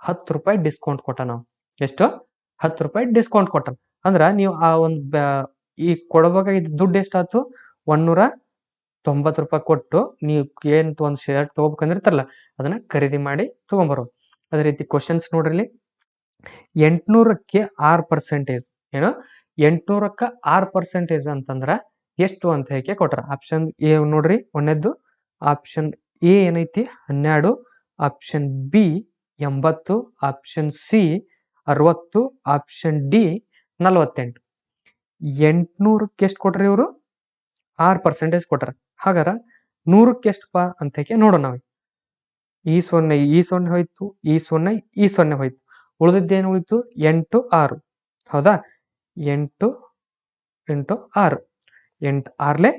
ಹತ್ತು ರೂಪಾಯಿ ಡಿಸ್ಕೌಂಟ್ ಕೊಟ್ಟ ನಾವು. ಎಷ್ಟು? ಹತ್ತು ರೂಪಾಯಿ ಡಿಸ್ಕೌಂಟ್ ಕೊಟ್ಟ ಅಂದ್ರೆ ನೀವು ಆ ಒಂದು ಈ ಕೊಡಬೇಕಾಗಿದ್ದ ದುಡ್ಡು ಎಷ್ಟಾಯ್ತು? ಒಂದೂರ ತೊಂಬತ್ತು ರೂಪಾಯಿ ಕೊಟ್ಟು ನೀವು ಏನು ಒಂದು ಶರ್ಟ್ ತಗೋಬೇಕಂದಿರ್ತಾರಲ್ಲ, ಅದನ್ನ ಖರೀದಿ ಮಾಡಿ ತೊಗೊಂಬರೋದು. ಅದೇ ರೀತಿ ಕ್ವಶನ್ಸ್ ನೋಡ್ರಿ. ಎಂಟುನೂರಕ್ಕೆ ಎಂಟ್ನೂರಕ್ಕೆ ಆರ್ ಪರ್ಸೆಂಟೇಜ್ ಏನು? ಎಂಟ್ನೂರಕ್ಕ ಆರು ಪರ್ಸೆಂಟೇಜ್ ಅಂತಂದ್ರೆ ಎಷ್ಟು ಅಂತ ಹೇಗೆ ಕೊಟ್ರ? ಆಪ್ಷನ್ ಎ ನೋಡ್ರಿ, ಒಂದೇದ್ದು. ಆಪ್ಷನ್ ಎ ಏನೈತಿ? ಹನ್ನೆರಡು. ಆಪ್ಷನ್ ಬಿ ಎಂಬತ್ತು. ಆಪ್ಷನ್ ಸಿ ಅರವತ್ತು ಆಪ್ಷನ್ ಡಿ ನಲವತ್ತೆಂಟು. ಎಂಟುನೂರಕ್ಕೆ ಎಷ್ಟು ಕೊಟ್ರಿ ಇವರು? ಆರು ಪರ್ಸೆಂಟೇಜ್ ಕೊಟ್ರ. ಹಾಗಾರ ನೂರಕ್ಕೆ ಎಷ್ಟು ಅಂತ ಅಂತಕ್ಕೆ ನೋಡೋಣ ನಾವು ಈ ಸೊನ್ನೆ ಈ ಸೊನ್ನೆ ಹೋಯ್ತು, ಈ ಸೊನ್ನೆ ಈ ಸೊನ್ನೆ ಹೋಯ್ತು. ಉಳಿದಿದ್ದೇನು ಉಳಿತು? ಎಂಟು, ಆರು. ಹೌದಾ? ಎಂಟು ಎಂಟು, ಆರು. ಎಂಟು ಆರ್ಲೆ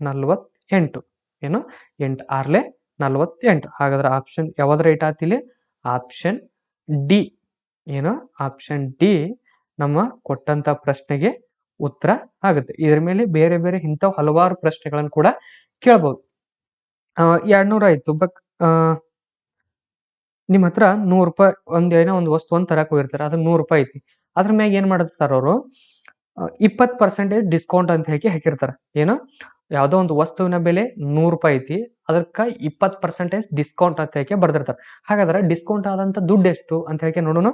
ನಲ್ವತ್ತೆಂಟು. ಏನು? ಎಂಟು ಆರ್ಲೆ ನಲ್ವತ್ತೆಂಟು. ಹಾಗಾದ್ರೆ ಆಪ್ಷನ್ ಯಾವ್ದು ರೈಟ್ ಆತಿಲಿ? ಆಪ್ಷನ್ ಡಿ ಏನು? ಆಪ್ಷನ್ ಡಿ ನಮ್ಮ ಕೊಟ್ಟಂತ ಪ್ರಶ್ನೆಗೆ ಉತ್ತರ ಆಗುತ್ತೆ. ಇದ್ರ ಮೇಲೆ ಬೇರೆ ಬೇರೆ ಇಂಥ ಹಲವಾರು ಪ್ರಶ್ನೆಗಳನ್ನು ಕೂಡ ಕೇಳ್ಬೋದು. ಎರಡ್ನೂರ ಆಯ್ತು ಬಟ್ ನಿಮ್ಮ ಹತ್ರ ನೂರು ರೂಪಾಯಿ ಒಂದ್ ಏನೋ ಒಂದು ವಸ್ತು ಒಂದು ತರಕ್ ಹೋಗಿರ್ತಾರೆ. ಅದ್ ನೂರು ರೂಪಾಯಿ ಐತಿ. ಅದ್ರ ಮ್ಯಾಗ ಏನ್ ಮಾಡ್ತಾರೆ ಅವರು? ಇಪ್ಪತ್ ಪರ್ಸೆಂಟೇಜ್ ಡಿಸ್ಕೌಂಟ್ ಅಂತ ಹೇಳಿ ಹಾಕಿರ್ತಾರ. ಏನು? ಯಾವುದೋ ಒಂದು ವಸ್ತುವಿನ ಬೆಲೆ ನೂರು ರೂಪಾಯಿ ಐತಿ. ಅದಕ್ಕ ಇಪ್ಪತ್ ಪರ್ಸೆಂಟೇಜ್ ಡಿಸ್ಕೌಂಟ್ ಅಂತ ಹೇಗೆ ಬರ್ದಿರ್ತಾರೆ. ಹಾಗಾದ್ರೆ ಡಿಸ್ಕೌಂಟ್ ಆದಂತ ದುಡ್ಡು ಎಷ್ಟು ಅಂತ ಹೇಳಿ ನೋಡೋಣ.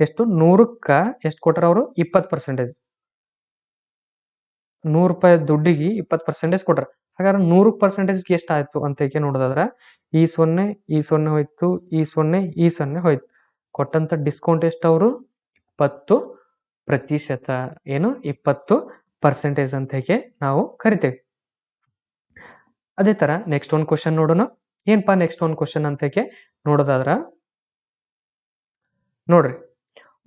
ಎಷ್ಟು? ನೂರಕ್ಕ ಎಷ್ಟು ಕೊಟ್ರ ಅವರು? ಇಪ್ಪತ್ತು ಪರ್ಸೆಂಟೇಜ್ ನೂರು ರೂಪಾಯಿ ದುಡ್ಡಿಗೆ ಇಪ್ಪತ್ತು ಪರ್ಸೆಂಟೇಜ್ ಕೊಟ್ರ. ಹಾಗಾದ್ರೆ ನೂರು ಪರ್ಸೆಂಟೇಜ್ಗೆ ಎಷ್ಟು ಆಯ್ತು ಅಂತ ಹೇಳಿ ನೋಡೋದಾದ್ರೆ, ಈ ಸೊನ್ನೆ ಈ ಸೊನ್ನೆ ಹೋಯ್ತು, ಈ ಸೊನ್ನೆ ಈ ಸೊನ್ನೆ ಹೋಯ್ತು. ಕೊಟ್ಟಂತ ಡಿಸ್ಕೌಂಟ್ ಎಷ್ಟು ಅವರು? ಇಪ್ಪತ್ತು ಪ್ರತಿಶತ. ಏನು? ಇಪ್ಪತ್ತು ಪರ್ಸೆಂಟೇಜ್ ಅಂತ ಹೇಗೆ ನಾವು ಕರಿತೇವೆ. ಅದೇ ತರ ನೆಕ್ಸ್ಟ್ ಒಂದು ಕ್ವಶನ್ ನೋಡೋಣ. ಏನ್ಪಾ ನೆಕ್ಸ್ಟ್ ಒಂದು ಕ್ವಶನ್ ಅಂತ ಹೇಗೆ ನೋಡೋದಾದ್ರ, ನೋಡ್ರಿ.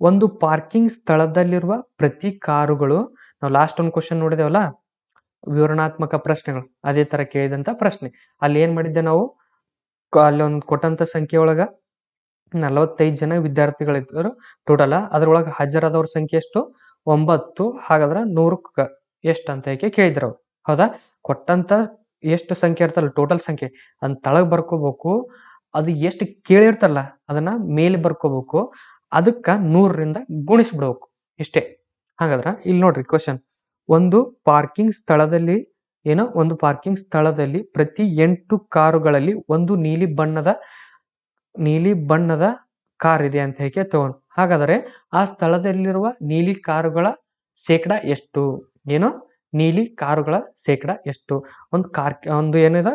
ಒಂದು ಪಾರ್ಕಿಂಗ್ ಸ್ಥಳದಲ್ಲಿರುವ ಪ್ರತಿ ಕಾರುಗಳು, ನಾವು ಲಾಸ್ಟ್ ಒಂದು ಕ್ವಶನ್ ನೋಡಿದೇವಲ್ಲ? ವಿವರಣಾತ್ಮಕ ಪ್ರಶ್ನೆಗಳು. ಅದೇ ತರ ಕೇಳಿದಂತ ಪ್ರಶ್ನೆ. ಅಲ್ಲಿ ಏನ್ ಮಾಡಿದ್ದೆ ನಾವು? ಅಲ್ಲೊಂದು ಕೊಟ್ಟಂತ ಸಂಖ್ಯೆ ಒಳಗ ನಲವತ್ತೈದು ಜನ ವಿದ್ಯಾರ್ಥಿಗಳಿದ್ದರು ಟೋಟಲ್ ಅದ್ರೊಳಗೆ ಹಾಜರಾದವ್ರ ಸಂಖ್ಯೆ ಎಷ್ಟು? ಒಂಬತ್ತು. ಹಾಗಾದ್ರೆ ಎಷ್ಟು ಅಂತ ಯಾಕೆ ಕೇಳಿದ್ರು ಅವ್ರು. ಹೌದಾ? ಕೊಟ್ಟಂತ ಎಷ್ಟು ಸಂಖ್ಯೆ ಇರ್ತಲ್ಲ ಟೋಟಲ್ ಸಂಖ್ಯೆ. ಅದ್ ತಳಗ್ ಬರ್ಕೋಬೇಕು. ಅದು ಎಷ್ಟು ಕೇಳಿರ್ತಾರಲ್ಲ, ಅದನ್ನ ಮೇಲೆ ಬರ್ಕೋಬೇಕು. ಅದಕ್ಕ ನೂರರಿಂದ ಗುಣಿಸ್ಬಿಡ್ಬೇಕು. ಇಷ್ಟೇ. ಹಾಗಾದ್ರೆ ಇಲ್ಲಿ ನೋಡ್ರಿ ಕ್ವಶನ್ ಒಂದು ಪಾರ್ಕಿಂಗ್ ಸ್ಥಳದಲ್ಲಿ, ಏನೋ ಒಂದು ಪಾರ್ಕಿಂಗ್ ಸ್ಥಳದಲ್ಲಿ ಪ್ರತಿ ಎಂಟು ಕಾರುಗಳಲ್ಲಿ ಒಂದು ನೀಲಿ ಬಣ್ಣದ ನೀಲಿ ಬಣ್ಣದ ಕಾರ್ ಇದೆ ಅಂತ ಹೇಗೆ ತಗೊಂಡು ಹಾಗಾದರೆ ಆ ಸ್ಥಳದಲ್ಲಿರುವ ನೀಲಿ ಕಾರುಗಳ ಶೇಕಡ ಎಷ್ಟು? ಏನೋ ನೀಲಿ ಕಾರುಗಳ ಶೇಕಡ ಎಷ್ಟು? ಒಂದು ಕಾರ್, ಒಂದು ಏನಿದೆ?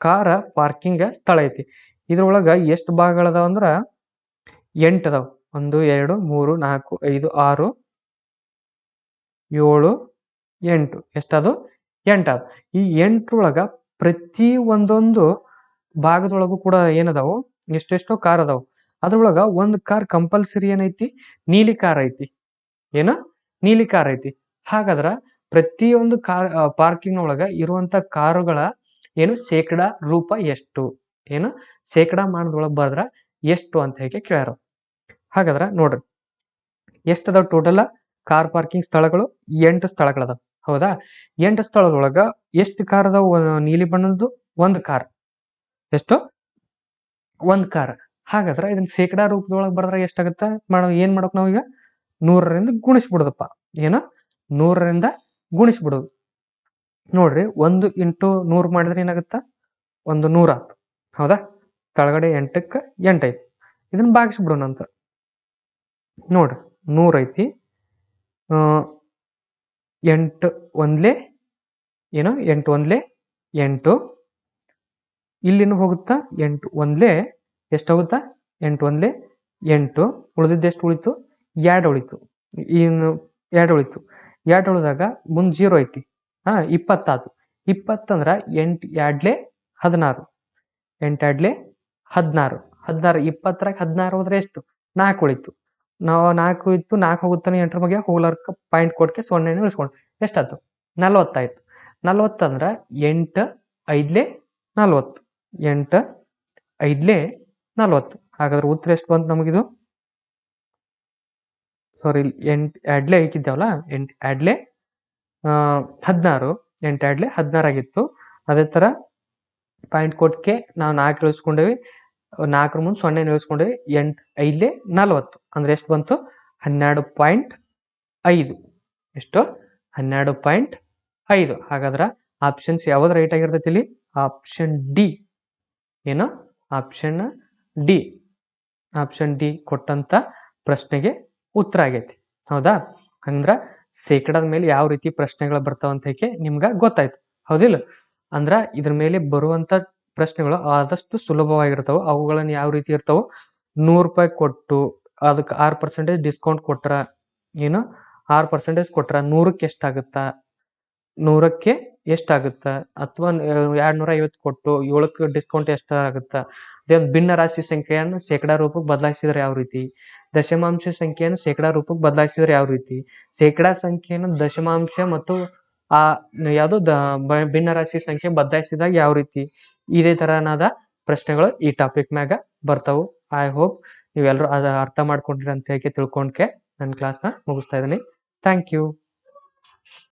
ಕಾರ ಪಾರ್ಕಿಂಗ್ ಸ್ಥಳ ಐತಿ. ಇದ್ರೊಳಗೆ ಎಷ್ಟು ಭಾಗಗಳದಾವ ಅಂದ್ರೆ ಎಂಟು ಅದಾವ. ಒಂದು, ಎರಡು, ಮೂರು, ನಾಲ್ಕು, ಐದು, ಆರು, ಏಳು, ಎಂಟು. ಎಷ್ಟದು? ಎಂಟು ಅದ ಈ ಎಂಟ್ರೊಳಗ ಪ್ರತಿ ಒಂದೊಂದು ಭಾಗದೊಳಗೂ ಕೂಡ ಏನದಾವು? ಎಷ್ಟೆಷ್ಟೋ ಕಾರ್ ಅದಾವು. ಅದ್ರೊಳಗ ಒಂದು ಕಾರ್ ಕಂಪಲ್ಸರಿ ಏನೈತಿ? ನೀಲಿ ಕಾರ್ ಐತಿ. ಏನು? ನೀಲಿ ಕಾರ್ ಐತಿ. ಹಾಗಾದ್ರ ಪ್ರತಿಯೊಂದು ಕಾರ್ ಪಾರ್ಕಿಂಗ್ ಒಳಗ ಇರುವಂತ ಕಾರುಗಳ ಏನು? ಶೇಕಡಾ ರೂಪ ಎಷ್ಟು? ಏನು? ಶೇಕಡಾ ಮಾಡದೊಳಗೆ ಬರೆದ್ರ ಎಷ್ಟು ಅಂತ ಹೇಗೆ ಕೇಳ್ಯಾರ. ಹಾಗಾದ್ರ ನೋಡ್ರಿ, ಎಷ್ಟದ ಟೋಟಲ್ ಕಾರ್ ಪಾರ್ಕಿಂಗ್ ಸ್ಥಳಗಳು? ಎಂಟು ಸ್ಥಳಗಳದಾವ ಹೌದಾ? ಎಂಟು ಸ್ಥಳದೊಳಗ ಎಷ್ಟು ಕಾರ್ ಅದಾವ? ನೀಲಿ ಬಣ್ಣದ್ದು ಒಂದು ಕಾರ್ ಎಷ್ಟು? ಒಂದು ಕಾರ್ ಹಾಗಾದ್ರ ಇದನ್ನ ಶೇಕಡಾ ರೂಪದೊಳಗೆ ಬರೆದ್ರೆ ಎಷ್ಟಾಗತ್ತ? ಮಾಡೋ, ಏನ್ ಮಾಡಕ್ ನಾವೀಗ ನೂರರಿಂದ ಗುಣಿಸ್ಬಿಡುದಪ್ಪ. ಏನು? ನೂರರಿಂದ ಗುಣಿಸ್ಬಿಡೋದು. ನೋಡ್ರಿ, ಒಂದು ಇಂಟು ನೂರು ಮಾಡಿದ್ರೆ ಏನಾಗುತ್ತ? ಒಂದು ನೂರ. ಹೌದಾ? ಕೆಳಗಡೆ ಎಂಟಕ್ಕೆ ಎಂಟೈತಿ ಇದನ್ನ ಭಾಗಿಸ್ಬಿಡೋಣ ಅಂತ. ನೋಡ್ರಿ ನೂರ ಐತಿ. ಎಂಟು ಒಂದ್ಲೆ, ಏನು, ಎಂಟು ಒಂದ್ಲೆ, ಎಂಟು. ಇಲ್ಲಿನೂ ಹೋಗುತ್ತಾ? ಎಂಟು ಒಂದ್ಲೆ, ಎಷ್ಟು ಹೋಗುತ್ತಾ? ಎಂಟು ಒಂದ್ಲೆ, ಎಂಟು. ಉಳಿದಿದ್ದು ಎಷ್ಟು ಉಳಿತು? ಎರಡು ಉಳಿತು. ಇನ್ನು ಎರಡು ಉಳಿತು. ಎರಡು ಉಳಿದಾಗ ಮುಂದೆ ಜೀರೋ ಐತಿ. ಹಾ, ಇಪ್ಪತ್ತಾತು. ಇಪ್ಪತ್ತಂದ್ರ ಎಂಟು ಎರಡ್ಲೆ ಹದಿನಾರು. ಎಂಟು ಎರಡ್ಲೆ ಹದಿನಾರು. ಹದಿನಾರು, ಇಪ್ಪತ್ತರಾಗ ಹದಿನಾರು ಹೋದ್ರೆ ಎಷ್ಟು? ನಾಲ್ಕು ಉಳಿತು. ನಾವು ನಾಲ್ಕು ಇತ್ತು ನಾಲ್ಕು ಹೋಗುತ್ತಾನೆ ಎಂಟರ ಬಗ್ಗೆ ಹೋಗ್ಲಾರ್ಕ ಪಾಯಿಂಟ್ ಕೊಟ್ಕೆ ಸೊನ್ನೆನ ಉಳಿಸ್ಕೊಂಡು ಎಷ್ಟಾಯ್ತು? ನಲ್ವತ್ತಾಯ್ತು ಅಂದ್ರೆ ಎಂಟು, ಐದ್ಲೆ ನಲ್ವತ್ತು. ಎಂಟು, ಐದ್ಲೆ ನಲ್ವತ್ತು. ಹಾಗಾದ್ರೆ ಉತ್ತರ ಎಷ್ಟು ಬಂತು ನಮಗಿದು? ಸಾರಿ ಎಂಟು ಎಡ್ಲೆ ಹಾಕಿದ್ದೇವಲ್ಲ ಎಂಟು ಎಡ್ಲೆ ಹದಿನಾರು. ಎಂಟು ಎಡ್ಲೆ ಹದಿನಾರು ಆಗಿತ್ತು ಅದೇ ಥರ ಪಾಯಿಂಟ್ ಕೊಟ್ಕೆ ನಾವು ನಾಲ್ಕು ಇಳಿಸ್ಕೊಂಡೇವಿ. ನಾಲ್ಕರ ಮುಂದೆ ಸೊನ್ನೆ ನಿಲ್ಲಿಸ್ಕೊಂಡ್ರೆ ಎಂಟು ಐದೇ ನಲ್ವತ್ತು. ಅಂದ್ರೆ ಎಷ್ಟು ಬಂತು? ಹನ್ನೆರಡು ಪಾಯಿಂಟ್ ಐದು. ಎಷ್ಟು? ಹನ್ನೆರಡು ಪಾಯಿಂಟ್ ಐದು. ಹಾಗಾದ್ರೆ ಆಪ್ಷನ್ಸ್ ಯಾವ್ದು ರೈಟ್ ಆಗಿರ್ತೈತಿ ಇಲ್ಲಿ? ಆಪ್ಷನ್ ಡಿ ಏನು? ಆಪ್ಷನ್ ಡಿ ಆಪ್ಷನ್ ಡಿ ಕೊಟ್ಟಂತ ಪ್ರಶ್ನೆಗೆ ಉತ್ತರ ಆಗೈತಿ. ಹೌದಾ? ಅಂದ್ರ ಶೇಕಡದ ಮೇಲೆ ಯಾವ ರೀತಿ ಪ್ರಶ್ನೆಗಳು ಬರ್ತಾವಂತ ಹೇಗೆ ನಿಮ್ಗ ಗೊತ್ತಾಯ್ತು. ಹೌದಿಲ್ಲ? ಅಂದ್ರ ಇದ್ರ ಮೇಲೆ ಬರುವಂತ ಪ್ರಶ್ನೆಗಳು ಆದಷ್ಟು ಸುಲಭವಾಗಿರ್ತಾವೆ. ಅವುಗಳನ್ನು ಯಾವ ರೀತಿ ಇರ್ತಾವೆ? ನೂರು ರೂಪಾಯಿ ಕೊಟ್ಟು ಅದಕ್ಕೆ ಆರು ಪರ್ಸೆಂಟೇಜ್ ಡಿಸ್ಕೌಂಟ್ ಕೊಟ್ರ ಏನು? ಆರು ಪರ್ಸೆಂಟೇಜ್ ಕೊಟ್ರ ನೂರಕ್ಕೆ ಎಷ್ಟಾಗುತ್ತಾ? ನೂರಕ್ಕೆ ಎಷ್ಟಾಗುತ್ತಾ? ಅಥವಾ ಎರಡು ನೂರ ಐವತ್ತು ಕೊಟ್ಟು ಏಳಕ್ಕೆ ಡಿಸ್ಕೌಂಟ್ ಎಷ್ಟಾಗುತ್ತಾ? ಅದೇ ಭಿನ್ನ ರಾಶಿ ಸಂಖ್ಯೆಯನ್ನು ಶೇಕಡಾ ರೂಪಕ್ಕೆ ಬದಲಾಯಿಸಿದ್ರೆ ಯಾವ ರೀತಿ? ದಶಮಾಂಶ ಸಂಖ್ಯೆಯನ್ನು ಶೇಕಡಾ ರೂಪಕ್ಕೆ ಬದಲಾಯಿಸಿದ್ರೆ ಯಾವ ರೀತಿ? ಶೇಕಡಾ ಸಂಖ್ಯೆಯನ್ನು ದಶಮಾಂಶ ಮತ್ತು ಆ ಯಾವುದು ಭಿನ್ನ ರಾಶಿ ಸಂಖ್ಯೆ ಬದಲಾಯಿಸಿದಾಗ ಯಾವ ರೀತಿ? ಇದೇ ತರನಾದ ಪ್ರಶ್ನೆಗಳು ಈ ಟಾಪಿಕ್ ಮ್ಯಾಗ ಬರ್ತಾವು. ಐ ಹೋಪ್ ನೀವೆಲ್ಲರೂ ಅದ ಅರ್ಥ ಮಾಡ್ಕೊಂಡ್ರಿ ಅಂತ ಹೇಗೆ ತಿಳ್ಕೊಂಡ್ಕೆ ನನ್ನ ಕ್ಲಾಸ್ನ ಮುಗಿಸ್ತಾ ಇದ್ದೀನಿ. Thank you